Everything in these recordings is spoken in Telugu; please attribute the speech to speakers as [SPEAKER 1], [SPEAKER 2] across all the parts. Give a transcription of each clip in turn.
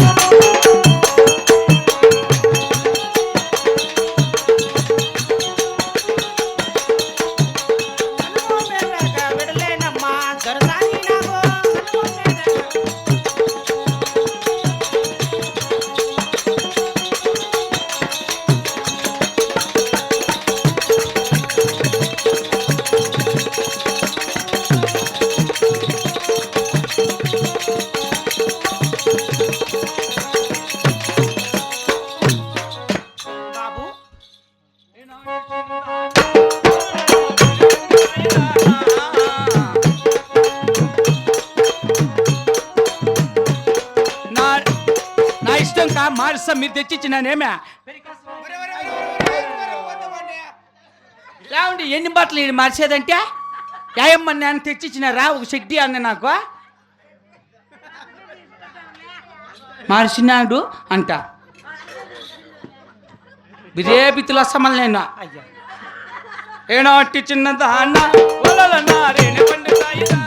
[SPEAKER 1] Thank you. మారుస్తా మీరు తెచ్చిచ్చినానేమే? రావండి ఎన్ని బట్టలు ఇది మార్చేదంటే? యాయమ్మ నేను తెచ్చిచ్చినారా? ఒక చెడ్డి అన్న నాకు. మార్చినాడు అంట. బిరేపితులు వస్తామని నేను.
[SPEAKER 2] అయ్యా.
[SPEAKER 1] ఏనాటి చిన్నదా అన్న ఒలలన్న రేణి పండుతాయిదా.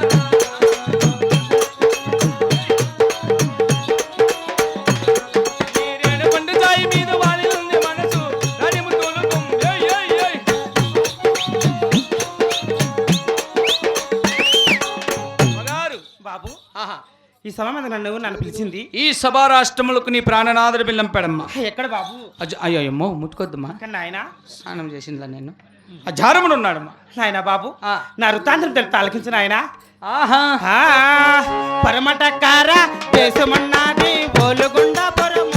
[SPEAKER 2] సమయం మీద నన్ను నన్ను పిలిచింది?
[SPEAKER 1] ఈ సభా రాష్ట్రములకు నీ ప్రాణనాథుడు బిల్లం పెడమ్మా
[SPEAKER 2] ఎక్కడ బాబు?
[SPEAKER 1] అయ్యో అమ్మో ముట్టుకొద్దమ్మా
[SPEAKER 2] నాయన?
[SPEAKER 1] స్నానం చేసిందిలా నేను. ఆ జారముడు ఉన్నాడమ్మా.
[SPEAKER 2] నాయన బాబు. నా వృత్తాంతం తెలుపు ఆలకించు నాయన.
[SPEAKER 1] ఆహా.
[SPEAKER 2] పరమటకార దేశమన్నది ఓలుగుండ పరము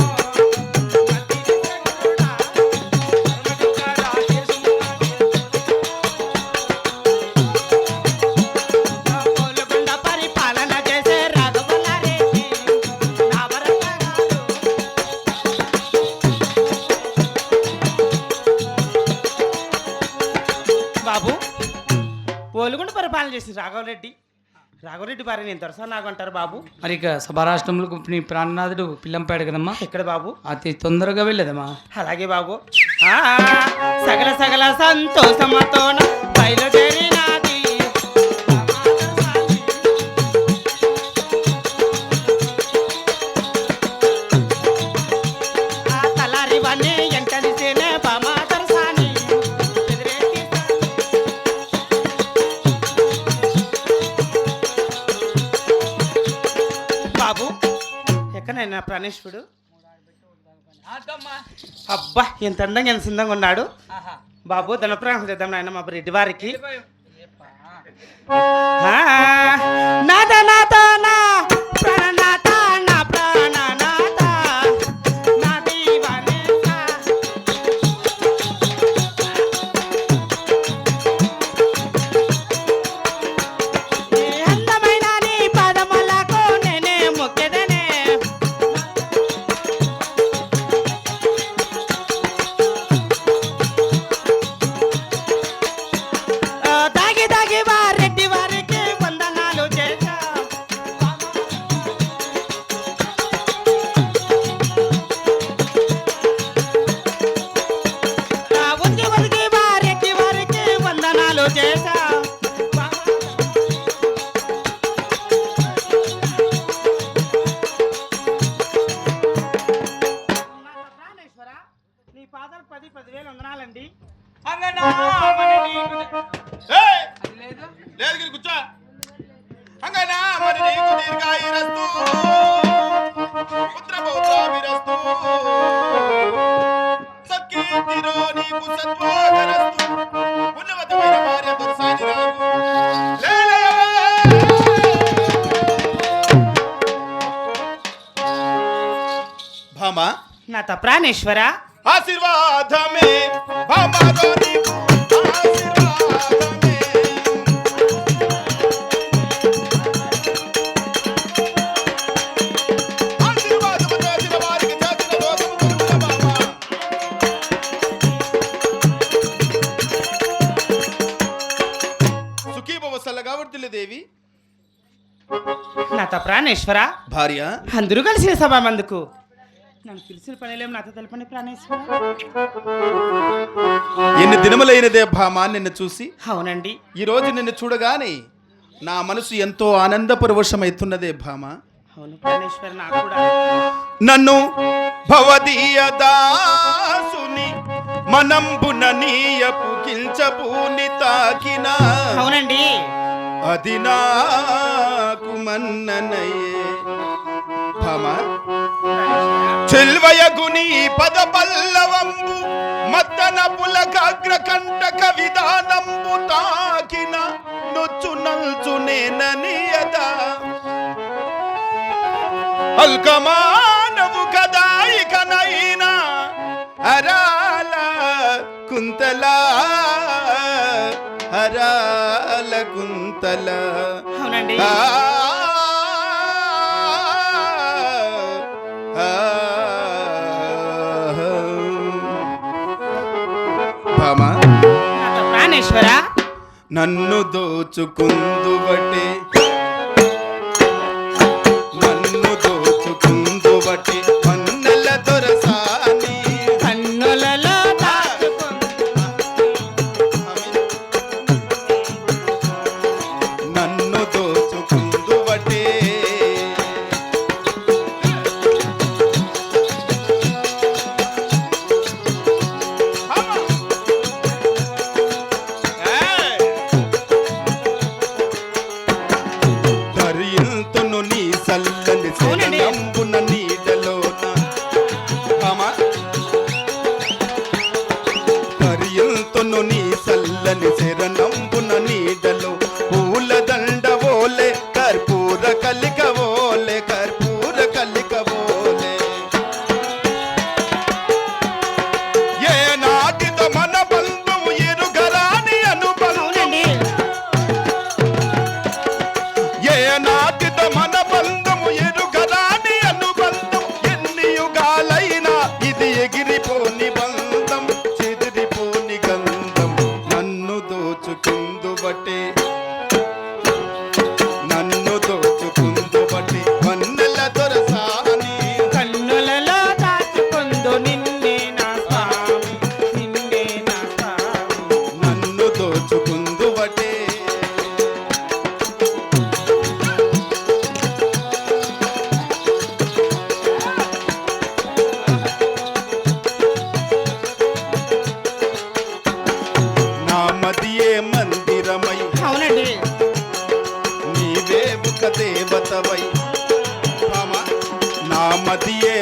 [SPEAKER 2] రాఘవరెడ్డి. రాఘవరెడ్డి భార్య నేను దొరసా నాగంటారు బాబు?
[SPEAKER 1] మరి ఇక సభారాష్ట్రములకు నీ ప్రాణనాథుడు పిల్లంపాడు కదమ్మా?
[SPEAKER 2] ఎక్కడ బాబు?
[SPEAKER 1] అతి తొందరగా వెళ్ళదమ్మా.
[SPEAKER 2] అలాగే బాబు. సగల సగల సంతోషమతోన బయలుదేరినాది ప్రాణేశ్వరుడు అబ్బా ఎంత అందంగా ఎంత సుందంగా ఉన్నాడు. బాబు ధనప్రాణం చేద్దాం నాయన మా రెడ్డి వారికి. ఆ, నాథ నాథ నా నీ పది పదివేలు వందనాలండి!
[SPEAKER 3] లేదు. గిరి కూర్చో. అంగనా మరి నీకు దీర్ఘాయురస్తు పుత్ర పౌత్రాభిరస్తు సత్కీర్తిరో నీకు సద్భోగరస్తు ఉన్నతమైన భార్య దొరసాని రాగు. భామ
[SPEAKER 2] నాత ప్రాణేశ్వర
[SPEAKER 3] ఆశీర్వాదమే. ఆశీర్వాదమే. దేవి. భార్య.
[SPEAKER 2] అందరూ కలిసిన సభ మందుకు నన్ను పిలిచిన పనిలేం నాతో తెలపండి ప్రాణేశ్వర.
[SPEAKER 3] ఎన్ని దినములైనదే భామ నిన్ను చూసి?
[SPEAKER 2] అవునండి.
[SPEAKER 3] ఈ రోజు నిన్ను చూడగానే నా మనసు ఎంతో ఆనందపరవశమవుతున్నదే భామ.
[SPEAKER 2] అవును ప్రాణేశ్వర నాకు కూడా
[SPEAKER 3] నన్ను భవదీయ దాసుని మనంబున నీయపు కించపూని తాకిన.
[SPEAKER 2] అవునండి.
[SPEAKER 3] అది నాకు మన్ననయే. భమ చెల్వయగుని పద పల్లవంబు మద్దన పులకాగ్ర కంటక విధానంబు తాకిన నొచ్చు నల్చు నేననియదా అల్కమానవు కదా ఇకనైనా అరాల కుంతల అరాల కుంతల.
[SPEAKER 2] అవునండి. నాతో
[SPEAKER 3] నన్ను దోచుకుందువటే. నన్ను
[SPEAKER 2] దో
[SPEAKER 3] நாட்டு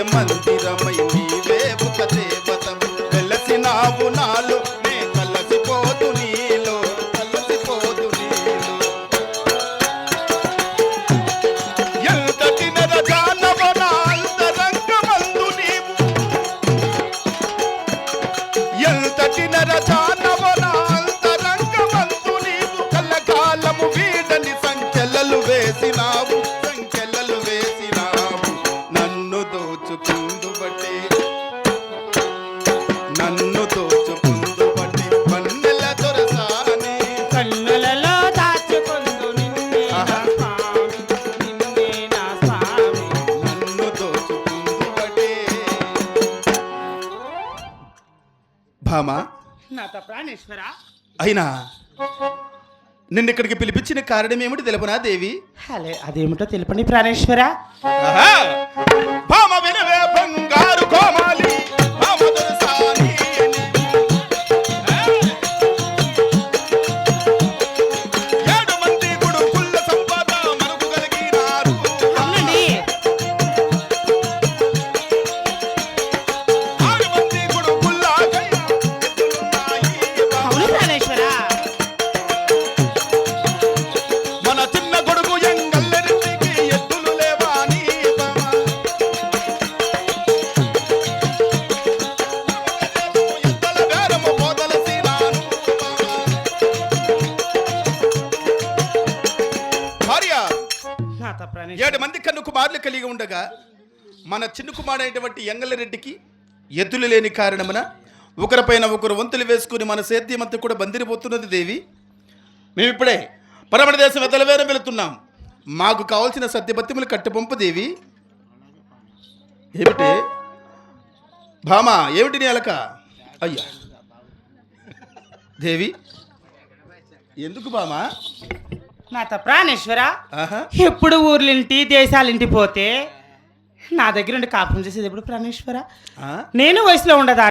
[SPEAKER 3] ಮಂದಿ భామా
[SPEAKER 2] నాతో ప్రాణేశ్వర
[SPEAKER 3] అయినా నిన్ను ఇక్కడికి పిలిపించిన కారణం ఏమిటి తెలుపునా దేవి?
[SPEAKER 2] హలే అదేమిటో తెలుపండి ప్రాణేశ్వర.
[SPEAKER 3] ఆహా! భామ వినవే బంగారు కోమాలి. భార్య. ఏడు మంది కన్ను కుమారులు కలిగి ఉండగా మన చిన్న కుమారుడైనటువంటి ఎంగళరెడ్డికి ఎద్దులు లేని కారణమున ఒకరిపైన ఒకరు వంతులు వేసుకుని మన సేద్యమంతా కూడా బందిరిపోతున్నది దేవి. మేము ఇప్పుడే పరమణ దేశం ఎద్దలవేరం వెళుతున్నాం. మాకు కావాల్సిన సత్యబత్తిములు కట్టుపంపు దేవి. ఏమిటి? భామ ఏమిటి నీ అలక? అయ్యా. దేవి. ఎందుకు భామ?
[SPEAKER 2] నాతో ప్రాణేశ్వర ఎప్పుడు ఊర్లింటి దేశాలింటి పోతే నా దగ్గర ఉండి కాపురం చేసేది ఎప్పుడు ప్రాణేశ్వర
[SPEAKER 3] ఆ?
[SPEAKER 2] నేను వయసులో ఉండదా